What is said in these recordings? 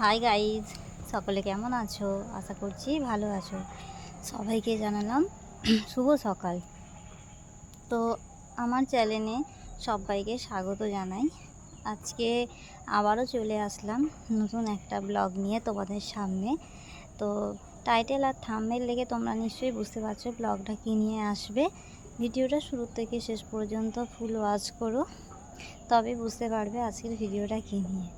Hi guys সকলে কেমন আছো? আশা করছি ভালো আছো। সবাইকে জানালাম শুভ সকাল। তো আমার চ্যানেলে সবাইকে স্বাগত জানাই। আজকে আবারও চলে আসলাম নতুন একটা ব্লগ নিয়ে তোমাদের সামনে। তো টাইটেল আর থাম্বনেল লেগে তোমরা নিশ্চয়ই বুঝতে পারছ ব্লগটা কী নিয়ে আসবে। ভিডিওটা শুরু থেকে শেষ পর্যন্ত ফুল ওয়াচ করো। তবে বুঝতে পারবে আজকের ভিডিওটা কী নিয়ে।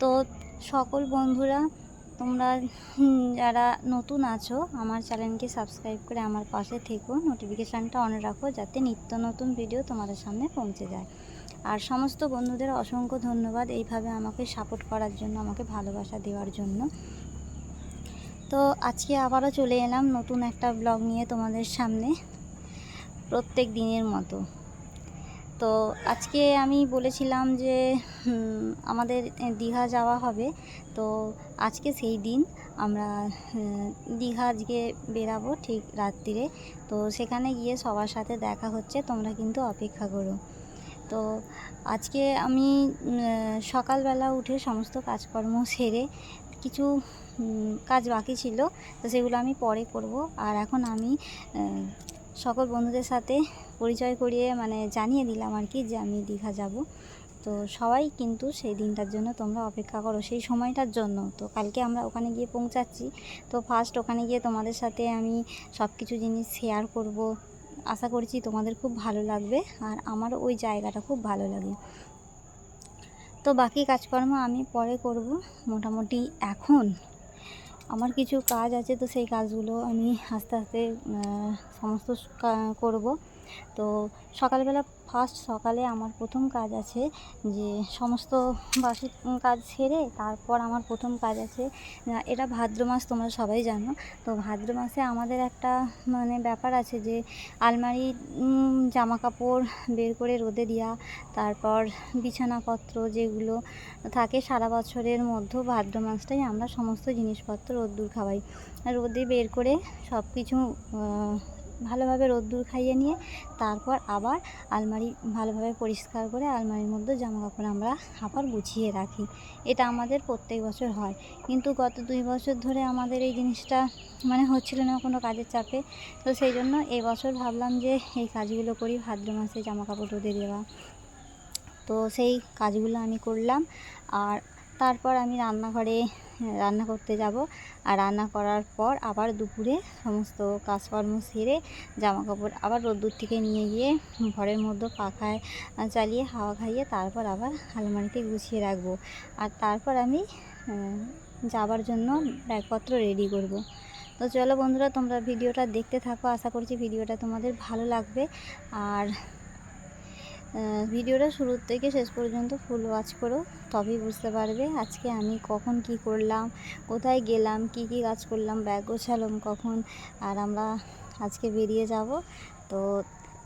তো সকল বন্ধুরা, তোমরা যারা নতুন আছো, আমার চ্যানেলকে সাবস্ক্রাইব করে আমার পাশে থেকো। নোটিফিকেশানটা অন রাখো যাতে নিত্য নতুন ভিডিও তোমাদের সামনে পৌঁছে যায়। আর সমস্ত বন্ধুদের অসংখ্য ধন্যবাদ এইভাবে আমাকে সাপোর্ট করার জন্য, আমাকে ভালোবাসা দেওয়ার জন্য। তো আজকে আবারও চলে এলাম নতুন একটা ব্লগ নিয়ে তোমাদের সামনে, প্রত্যেক দিনের মতো। তো আজকে আমি বলেছিলাম যে আমাদের দীঘা যাওয়া হবে। তো আজকে সেই দিন আমরা দীঘা আজকে বেরাবো ঠিক রাত্রিরে। তো সেখানে গিয়ে সবার সাথে দেখা হচ্ছে, তোমরা কিন্তু অপেক্ষা করো। তো আজকে আমি সকালবেলা উঠে সমস্ত কাজকর্ম সেরে কিছু কাজ বাকি ছিল, তো সেগুলো আমি পরে করব। আর এখন আমি সকল বন্ধুদের সাথে পরিচয় করিয়ে মানে জানিয়ে দিলাম আর কি যে আমি দীঘা যাব। তো সবাই কিন্তু সেই দিনটার জন্য তোমরা অপেক্ষা করো, সেই সময়টার জন্য। তো কালকে আমরা ওখানে গিয়ে পৌঁছাচ্ছি। তো ফার্স্ট ওখানে গিয়ে তোমাদের সাথে আমি সব কিছু জিনিস শেয়ার করব। আশা করছি তোমাদের খুব ভালো লাগবে আর আমার ওই জায়গাটা খুব ভালো লাগে। তো বাকি কাজকর্ম আমি পরে করব, মোটামুটি এখন। আমার কিছু কাজ আছে তো সেই কাজগুলো আমি আস্তে আস্তে সমস্ত করব। তো সকালবেলা ফার্স্ট সকালে আমার প্রথম কাজ আছে যে সমস্ত বাসি কাজ সেরে তারপর আমার প্রথম কাজ আছে। এটা ভাদ্র মাস, তোমরা সবাই জানো। তো ভাদ্র মাসে আমাদের একটা মানে ব্যাপার আছে যে আলমারি জামা কাপড় বের করে রোদে দেওয়া তারপর বিছানাপত্র যেগুলো থাকে সারা বছরের মধ্যে ভাদ্র মাসটাই আমরা সমস্ত জিনিসপত্র রোদ্দুর খাওয়াই। রোদে বের করে সব কিছু ভালোভাবে রোদ্দুর খাইয়ে নিয়ে তারপর আবার আলমারি ভালোভাবে পরিষ্কার করে আলমারির মধ্যে জামা কাপড় আমরা আবার গুছিয়ে রাখি। এটা আমাদের প্রত্যেক বছর হয়। কিন্তু গত দুই বছর ধরে আমাদের এই জিনিসটা মানে হচ্ছিল না কোনো কাজের চাপে। তো সেই জন্য এই বছর ভাবলাম যে এই কাজগুলো করি, ভাদ্র মাসে জামা কাপড় রোদে দেওয়া। তো সেই কাজগুলো আমি করলাম। আর তারপর আমি রান্নাঘরে রান্না করতে যাব। আর রান্না করার পর আবার দুপুরে সমস্ত কাজকর্ম সেরে জামা কাপড় আবার রোদ্দুর থেকে নিয়ে গিয়ে ঘরের মধ্যে পাখায় চালিয়ে হাওয়া খাইয়ে তারপর আবার আলমারিতে গুছিয়ে রাখব। আর তারপর আমি যাবার জন্য ব্যাগপত্র রেডি করব। তো চলো বন্ধুরা, তোমরা ভিডিওটা দেখতে থাকো। আশা করছি ভিডিওটা তোমাদের ভালো লাগবে। আর ভিডিওটা শুরু থেকে শেষ পর্যন্ত ফুল ওয়াচ করো, তবেই বুঝতে পারবে আজকে আমি কখন কি করলাম, কোথায় গেলাম, কি কি কাজ করলাম ব্যাগ গোছালাম কখন, আর আমরা আজকে বেরিয়ে যাব। তো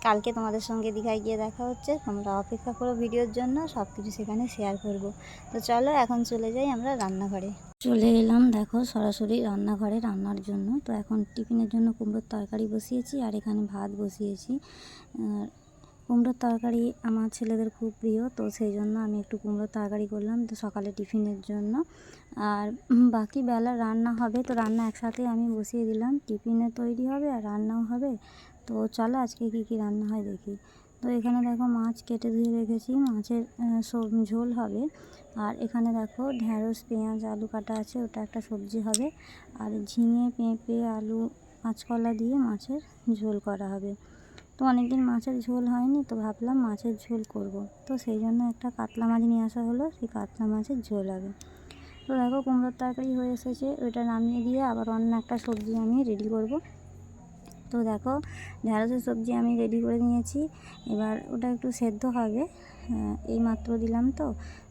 কালকে তোমাদের সঙ্গে দীঘায় গিয়ে দেখা হচ্ছে, তোমরা অপেক্ষা করো ভিডিওর জন্য সব কিছু সেখানে শেয়ার করব। তো চলো এখন চলে যাই আমরা রান্নাঘরে। চলে এলাম, দেখো সরাসরি রান্নাঘরে রান্নার জন্য। তো এখন টিফিনের জন্য কুমড়োর তরকারি বসিয়েছি, আর এখানে ভাত বসিয়েছি। কুমড়োর তরকারি আমার ছেলেদের খুব প্রিয়, তো সেই জন্য আমি একটু কুমড়োর তরকারি করলাম তো সকালে টিফিনের জন্য। আর বাকি বেলা রান্না হবে, তো রান্না একসাথে আমি বসিয়ে দিলাম। টিফিনে তৈরি হবে আর রান্নাও হবে। তো চলো আজকে কী কী রান্না হয় দেখি। তো এখানে দেখো মাছ কেটে ধুয়ে রেখেছি, মাছের সব ঝোল হবে। আর এখানে দেখো ঢ্যাঁড়স, পেঁয়াজ, আলু কাটা আছে, ওটা একটা সবজি হবে। আর ঝিঙে, পেঁপে, আলু কাঁচকলা দিয়ে মাছের ঝোল করা হবে। তো অনেকদিন মাছের ঝোল হয়নি, তো ভাবলাম মাছের ঝোল করব। তো সেই জন্য একটা কাতলা মাছ নিয়ে আসা হলো, সেই কাতলা মাছের ঝোল হবে। তো দেখো কুমড়োর তরকারি হয়ে এসেছে, ওইটা নামিয়ে দিয়ে আবার অন্য একটা সবজি আমি রেডি করব। তো দেখো ঢ্যাঁড়সের সবজি আমি রেডি করে নিয়েছি, এবার ওটা একটু সেদ্ধ হবে এই মাত্র দিলাম তো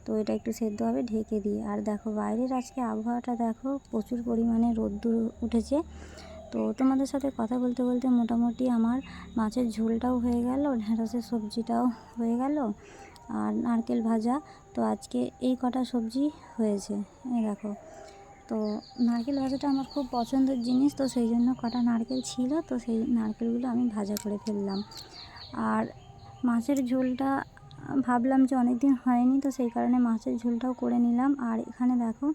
তো এটা একটু সেদ্ধ হবে ঢেকে দিয়ে। আর দেখো বাইরের আজকে আবহাওয়াটা দেখো প্রচুর পরিমাণে রোদ্দুর উঠেছে তো তোমাদের সাথে কথা বলতে বলতে মোটামুটি আমার মাছের ঝোলটাও হয়ে গেল, ঢেঁড়সের সবজিটাও হয়ে গেল, আর নারকেল ভাজা। তো আজকে এই কটা সবজি হয়েছে, এই দেখো। তো নারকেল ভাজাটা আমার খুব পছন্দের জিনিস, তো সেই জন্য কটা নারকেল ছিল, তো সেই নারকেলগুলো আমি ভাজা করে ফেললাম। আর মাছের ঝোলটা ভাবলাম যে অনেক দিন হয়নি, তো সেই কারণে মাছের ঝোলটাও করে নিলাম। আর এখানে দেখো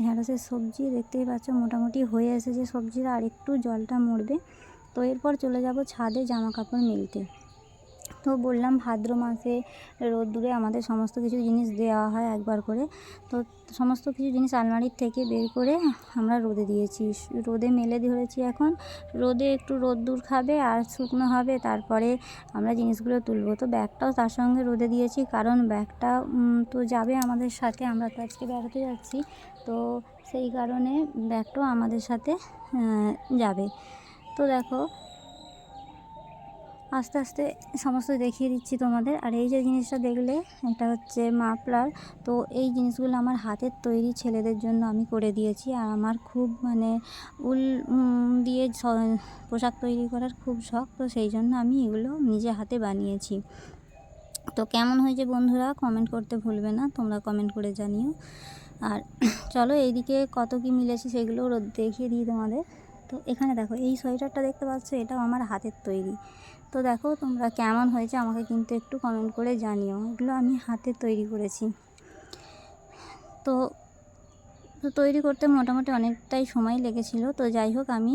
ঢ্যাঁড়সের সবজি দেখতেই পাচ্ছ, মোটামুটি হয়ে এসেছে সবজির, আর একটু জলটা মরবে। তো এরপর চলে যাব ছাদে জামা কাপড় মেলতে। তো বললাম ভাদ্র মাসে রোদ্দুরে আমাদের সমস্ত কিছু জিনিস দেওয়া হয় একবার করে। তো সমস্ত কিছু জিনিস আলমারির থেকে বের করে আমরা রোদে দিয়েছি। রোদে মেলে ধরেছি এখন। রোদে একটু রোদ্দুর খাবে আর শুকনো হবে, তারপরে আমরা জিনিসগুলো তুলবো। তো ব্যাগটাও তার সঙ্গে রোদে দিয়েছি, কারণ ব্যাগটা তো যাবে আমাদের সাথে, আমরা তো আজকে বেড়াতে যাচ্ছি। তো সেই কারণে ব্যাগটাও আমাদের সাথে যাবে। তো দেখো আস্তে আস্তে সমস্ত দেখিয়ে দিচ্ছি তোমাদের। আর এই যে জিনিসটা দেখলে, এটা হচ্ছে মাফলার। তো এই জিনিসগুলো আমার হাতের তৈরি ছেলেদের জন্য আমি করে দিয়েছি। আর আমার খুব মানে উল দিয়ে পোশাক তৈরি করার খুব শখ। তো সেই জন্য আমি এগুলো নিজে হাতে বানিয়েছি। তো কেমন হয়েছে বন্ধুরা? কমেন্ট করতে ভুলবে না। তোমরা কমেন্ট করে জানিও। আর চলো এইদিকে কত কি মিলেছে সেগুলো দেখিয়ে দিই তোমাদের। তো এখানে দেখো, এই সোয়েটারটা দেখতে পাচ্ছ? এটাও আমার হাতের তৈরি। তো দেখো তোমরা কেমন হয়েছে আমাকে কিন্তু একটু কমেন্ট করে জানিও। এগুলো আমি হাতে তৈরি করেছি। তো তো তৈরি করতে মোটামুটি অনেকটাই সময় লেগেছিল। তো যাই হোক আমি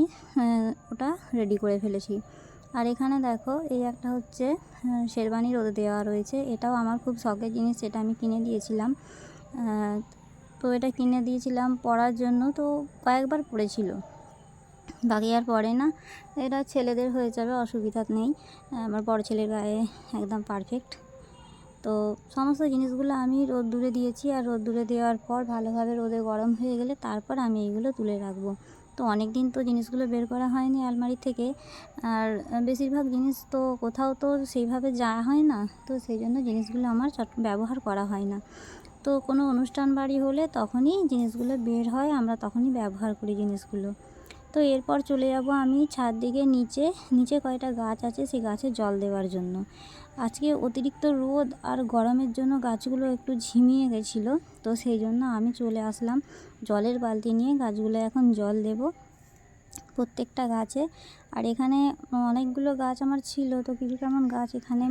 ওটা রেডি করে ফেলেছি। আর এখানে দেখো, এই একটা হচ্ছে শেরবানি রোদে দেওয়া রয়েছে। এটাও আমার খুব শখের জিনিস এটা আমি কিনে দিয়েছিলাম। তো এটা কিনে দিয়েছিলাম পরার জন্য, তো কয়েকবার পরেছিল বাকি আর পরে না। এটা ছেলেদের হয়ে যাবে, অসুবিধা নেই। আমার বড় ছেলের গায়ে একদম পারফেক্ট তো সমস্ত জিনিসগুলো আমি রোদ্দুরে দিয়েছি আর রোদ্দুরে দেওয়ার পর ভালোভাবে রোদে গরম হয়ে গেলে তারপর আমি এইগুলো তুলে রাখব। তো অনেক দিন তো জিনিসগুলো বের করা হয়নি আলমারি থেকে। আর বেশিরভাগ জিনিস তো কোথাও তো সেইভাবে যাওয়া হয় না। তো সেই জন্য জিনিসগুলো আমার চট ব্যবহার করা হয় না। তো কোনো অনুষ্ঠান বাড়ি হলে তখনই জিনিসগুলো বের হয়, আমরা তখনই ব্যবহার করি জিনিসগুলো। তো এরপর চলে যাব আমি ছাদ দিকে নিচে নিচে কয়টা গাছ আছে সেই গাছে জল দেওয়ার জন্য। আজকে অতিরিক্ত রোদ আর গরমের জন্য গাছগুলো একটু ঝিমিয়ে গেছিল, তো সেই জন্য আমি চলে আসলাম জলের বালতি নিয়ে গাছগুলো এখন জল দেব। প্রত্যেকটা গাছে আর এখানে অনেকগুলো গাছ আমার ছিল, তো কিছু কেমন গাছ এখানে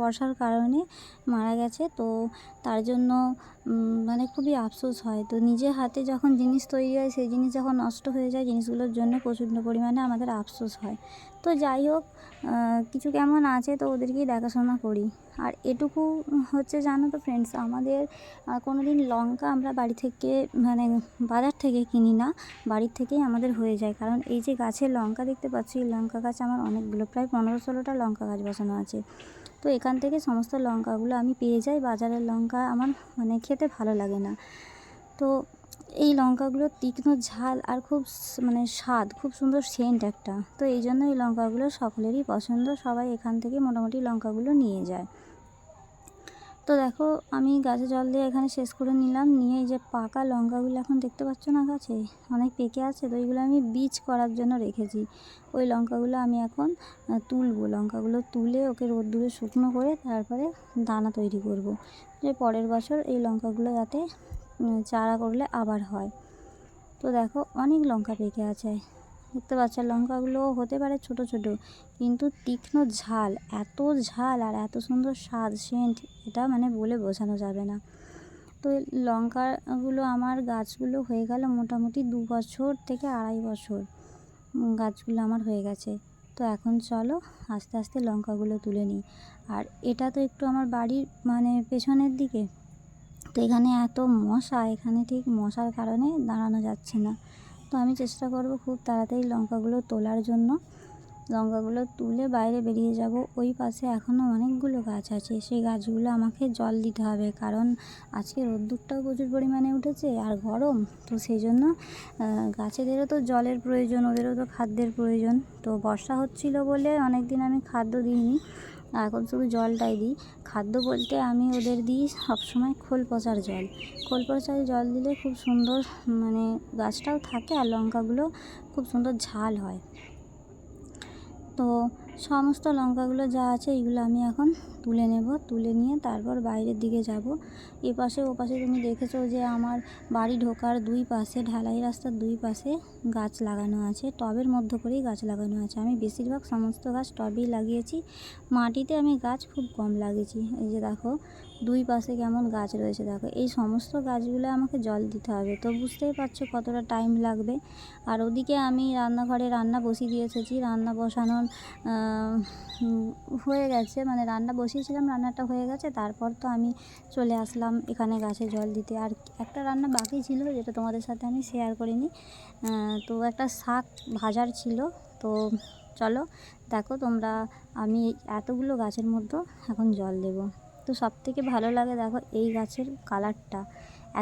বর্ষার কারণে মারা গেছে। তো তার জন্য মানে খুবই আফসোস হয়। তো নিজের হাতে যখন জিনিস তৈরি হয়, সেই জিনিস যখন নষ্ট হয়ে যায়, জিনিসগুলোর জন্য প্রচণ্ড পরিমাণে আমাদের আফসোস হয়। তো যাই হোক কিছু কেমন আছে তো ওদেরকেই দেখাশোনা করি। আর এটুকু হচ্ছে জানো তো ফ্রেন্ডস আমাদের কোনো দিন লঙ্কা আমরা বাড়ি থেকে মানে বাজার থেকে কিনি না, বাড়ির থেকেই আমাদের হয়ে যায়। কারণ এই যে গাছে লঙ্কা দেখতে পাচ্ছি লঙ্কা গাছ আমার অনেকগুলো, প্রায় পনেরো ষোলোটা লঙ্কা গাছ বসানো আছে। তো এখান থেকে সমস্ত লঙ্কাগুলো আমি পেয়ে যাই। বাজারের লঙ্কা আমার মানে খেতে ভালো লাগে না। তো এই লঙ্কাগুলো তীক্ষ্ণ ঝাল আর খুব মানে স্বাদ, খুব সুন্দর সেন্ট একটা। তো এই জন্য এই লঙ্কাগুলো সকলেরই পছন্দ। সবাই এখান থেকে মোটামুটি লঙ্কাগুলো নিয়ে যায়। তো দেখো, আমি গাছে জল দিয়ে এখানে শেষ করে নিলাম। নিয়ে এই যে পাকা লঙ্কাগুলো এখন দেখতে পাচ্ছ না গাছে? অনেক পেকে আছে, তো ওইগুলো আমি বীজ করার জন্য রেখেছি। ওই লঙ্কাগুলো আমি এখন তুলবো। লঙ্কাগুলো তুলে ওকে রোদ্দুরে শুকনো করে তারপরে দানা তৈরি করব। যে পরের বছর এই লঙ্কাগুলো যাতে চারা করলে আবার হয়। তো দেখো, অনেক লঙ্কা পেকে আছে। দেখতে পাচ্ছ লঙ্কাগুলো হতে পারে ছোট ছোট, কিন্তু তীক্ষ্ণ ঝাল, এত ঝাল আর এত সুন্দর স্বাদ, সেন্ট, এটা মানে বলে বোঝানো যাবে না। তো লঙ্কাগুলো আমার গাছগুলো হয়ে গেল মোটামুটি দু বছর থেকে আড়াই বছর গাছগুলো আমার হয়ে গেছে। তো এখন চলো আস্তে আস্তে লঙ্কাগুলো তুলে নিই। আর এটা তো একটু আমার বাড়ির মানে পেছনের দিকে, তো এখানে এত মশা, এখানে ঠিক মশার কারণে দাঁড়ানো যাচ্ছে না। তো আমি চেষ্টা করব খুব তাড়াতাড়ি লঙ্কাগুলো তোলার জন্য। লঙ্কাগুলো তুলে বাইরে বেরিয়ে যাব। ওই পাশে এখনও অনেকগুলো গাছ আছে। সেই গাছগুলো আমাকে জল দিতে হবে। কারণ আজকে রোদ্দুরটাও প্রচুর পরিমাণে উঠেছে আর গরম। তো সেই জন্য গাছেদেরও তো জলের প্রয়োজন, ওদেরও তো খাদ্যের প্রয়োজন। তো বর্ষা হচ্ছিল বলে অনেক দিন আমি খাদ্য দিইনি। এখন শুধু জলটাই দিই। খাদ্য বলতে আমি ওদের দিই সবসময় খোল পচার জল। খোল পচার জল দিলে খুব সুন্দর মানে গাছটাও থাকে আর লঙ্কাগুলো খুব সুন্দর ঝাল হয়। তো সমস্ত লঙ্কাগুলো যা আছে এইগুলো আমি এখন তুলে নেব, তুলে নিয়ে তারপর বাইরের দিকে যাব। এ পাশে ও পাশে তুমি দেখেছ যে আমার বাড়ি ঢোকার দুই পাশে, ঢালাই রাস্তার দুই পাশে গাছ লাগানো আছে, টবের মধ্য করেই গাছ লাগানো আছে। আমি বেশিরভাগ সমস্ত গাছ টবেই লাগিয়েছি, মাটিতে আমি গাছ খুব কম লাগিয়েছি। এই যে দেখো, দুই পাশে কেমন গাছ রয়েছে, দেখো। এই সমস্ত গাছগুলো আমাকে জল দিতে হবে, তো বুঝতেই পারছ কতটা টাইম লাগবে। আর ওদিকে আমি রান্নাঘরে রান্না বসিয়ে দিয়ে এসেছি রান্না বসানোর হয়ে গেছে। মানে রান্না বসিয়েছিলাম, রান্নাটা হয়ে গেছে। তারপর তো আমি চলে আসলাম এখানে গাছে জল দিতে। আর একটা রান্না বাকি ছিল, যেটা তোমাদের সাথে আমি শেয়ার করিনি। তো একটা শাক ভাজার ছিল। তো চলো, দেখো তোমরা, আমি এতগুলো গাছের মধ্যে এখন জল দেবো। তো সব থেকে ভালো লাগে দেখো এই গাছের কালারটা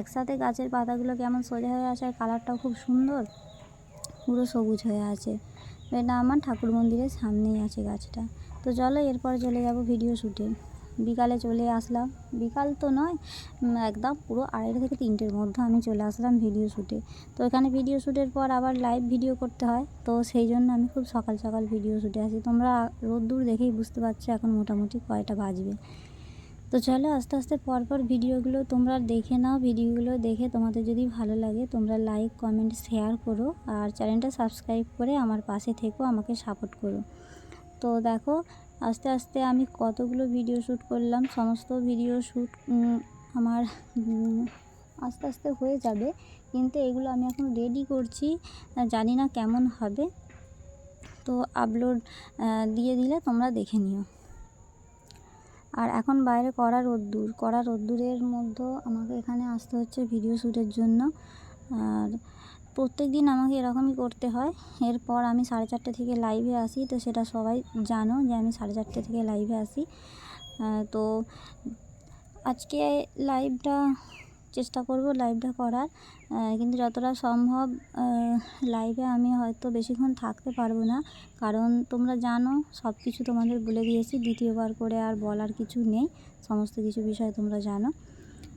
একসাথে গাছের পাতাগুলো কেমন সোজা হয়ে আছে আর কালারটাও খুব সুন্দর, পুরো সবুজ হয়ে আছে। এটা আমার ঠাকুর মন্দিরের সামনেই আছে গাছটা। তো চলো এরপর চলে যাব ভিডিও শ্যুটে বিকালে চলে আসলাম। বিকাল তো নয় একদম পুরো আড়াইটা থেকে তিনটের মধ্যে আমি চলে আসলাম ভিডিও শ্যুটে তো এখানে ভিডিও শ্যুটের পর আবার লাইভ ভিডিও করতে হয়। তো সেই জন্য আমি খুব সকাল সকাল ভিডিও শ্যুটে আসি। তোমরা রোদ্দুর দেখেই বুঝতে পারছ এখন মোটামুটি কয়টা বাজবে। তো চলো আস্তে আস্তে পরপর ভিডিওগুলো তোমরা দেখে নাও, ভিডিওগুলো দেখে তোমাদের যদি ভালো লাগে তোমরা লাইক কমেন্ট শেয়ার করো আর চ্যানেলটা সাবস্ক্রাইব করে আমার পাশে থেকো, আমাকে সাপোর্ট করো। তো দেখো, আস্তে আস্তে আমি কতগুলো ভিডিও শ্যুট করলাম, সমস্ত ভিডিও শ্যুট আমার আস্তে আস্তে হয়ে যাবে, কিন্তু এগুলো আমি এখন রেডি করছি জানি না কেমন হবে। তো আপলোড দিয়ে দিলে তোমরা দেখে নিও। আর এখন বাইরে কড়া রোদ্দুর, কড়া রোদ্দুরের মধ্যেও আমাকে এখানে আসতে হচ্ছে ভিডিও শ্যুটের জন্য। আর প্রত্যেক দিন আমাকে এরকমই করতে হয়। এরপর আমি সাড়ে চারটে থেকে লাইভে আসি, তো সেটা সবাই জানো যে আমি সাড়ে চারটে থেকে লাইভে আসি। তো আজকে লাইভটা চেষ্টা করব লাইভটা করার। কিন্তু যতটা সম্ভব লাইভে আমি হয়তো বেশিক্ষণ থাকতে পারব না। কারণ তোমরা জানো সব কিছু তোমাদের বলে দিয়েছি, দ্বিতীয়বার করে আর বলার কিছু নেই। সমস্ত কিছু বিষয় তোমরা জানো।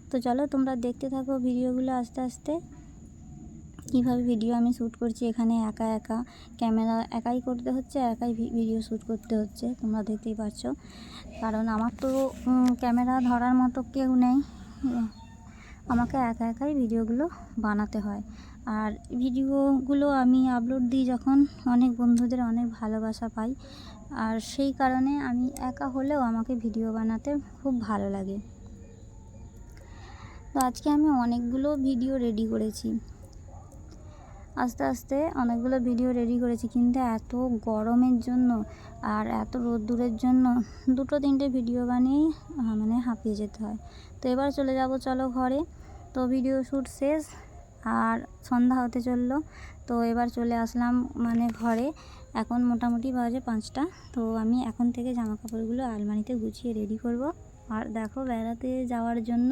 তো চলো, তোমরা দেখতে থাকো ভিডিওগুলো আস্তে আস্তে। কীভাবে ভিডিও আমি শ্যুট করছি, এখানে একা একা। ক্যামেরা একাই করতে হচ্ছে, একাই ভিডিও শ্যুট করতে হচ্ছে। তোমরা দেখতেই পাচ্ছ কারণ আমার তো ক্যামেরা ধরার মতো কেউ নেই। আমাকে একা একাই ভিডিওগুলো বানাতে হয়। আর ভিডিওগুলো আমি আপলোড দিই যখন অনেক বন্ধুদের অনেক ভালোবাসা পাই। আর সেই কারণে আমি একা হলেও আমাকে ভিডিও বানাতে খুব ভালো লাগে। তো আজকে আমি অনেকগুলো ভিডিও রেডি করেছি। আস্তে আস্তে অনেকগুলো ভিডিও রেডি করেছি কিন্তু এত গরমের জন্য আর এত রোদ্দুরের জন্য দুটো তিনটে ভিডিও বানিয়েই মানে হাঁপিয়ে যেতে হয়। তো এবার চলে যাব, চলো ঘরে। তো ভিডিও শ্যুট শেষ আর সন্ধ্যা হতে চলল। তো এবার চলে আসলাম মানে ঘরে। এখন মোটামুটি বাজে পাঁচটা। তো আমি এখন থেকে জামা কাপড়গুলো আলমারিতে গুছিয়ে রেডি করব। আর দেখো বেড়াতে যাওয়ার জন্য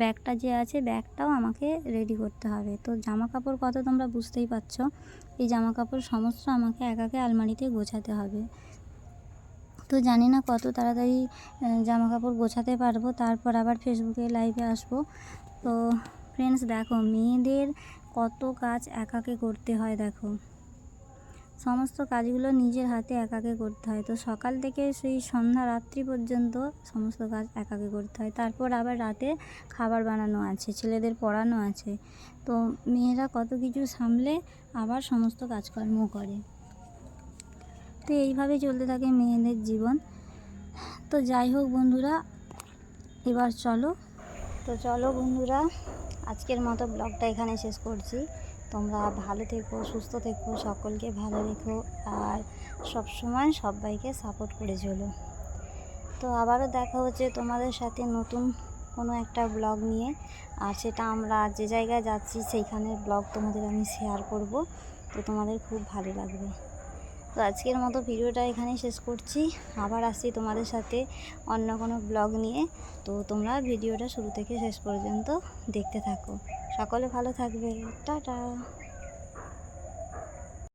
ব্যাগটা যে আছে, ব্যাগটাও আমাকে রেডি করতে হবে। তো জামা কাপড় কত তোমরা বুঝতেই পারছ? এই জামা কাপড় সমস্ত আমাকে একাকে আলমারিতে গোছাতে হবে। তো জানি না কত তাড়াতাড়ি জামা কাপড় গোছাতে পারব। তারপর আবার ফেসবুকে লাইভে আসব। তো ফ্রেন্ডস দেখো, মেয়েদের কত কাজ একাকে করতে হয়, দেখো। সমস্ত কাজগুলো নিজের হাতে একাকে করতে হয়। তো সকাল থেকে সেই সন্ধ্যা রাত্রি পর্যন্ত সমস্ত কাজ একাকে করতে হয়। তারপর আবার রাতে খাবার বানানো আছে, ছেলেদের পড়ানো আছে। তো মেয়েরা কত কিছু সামলে আবার সমস্ত কাজকর্ম করে। তো এইভাবে চলতে থাকে মেয়েদের জীবন। তো যাই হোক বন্ধুরা, এবার চলো তো চলো বন্ধুরা, আজকের মতো ব্লগটা এখানে শেষ করছি। তোমরা ভালো থেকো, সুস্থ থেকো, সকলকে ভালো রেখো, আর সব সময় সবাইকে সাপোর্ট করে চলো। তো আবারও দেখা হচ্ছে তোমাদের সাথে নতুন কোনো একটা ব্লগ নিয়ে, আর সেটা আমরা যে জায়গায় যাচ্ছি সেইখানের ব্লগ তোমাদের আমি শেয়ার করব। তো তোমাদের খুব ভালো লাগবে। তো আজকের মতো ভিডিওটা এখানেই শেষ করছি। আবার আসছি তোমাদের সাথে অন্য কোনো ব্লগ নিয়ে। তো তোমরা ভিডিওটা শুরু থেকে শেষ পর্যন্ত দেখতে থাকো। সকলে ভালো থাকবে। টাটা।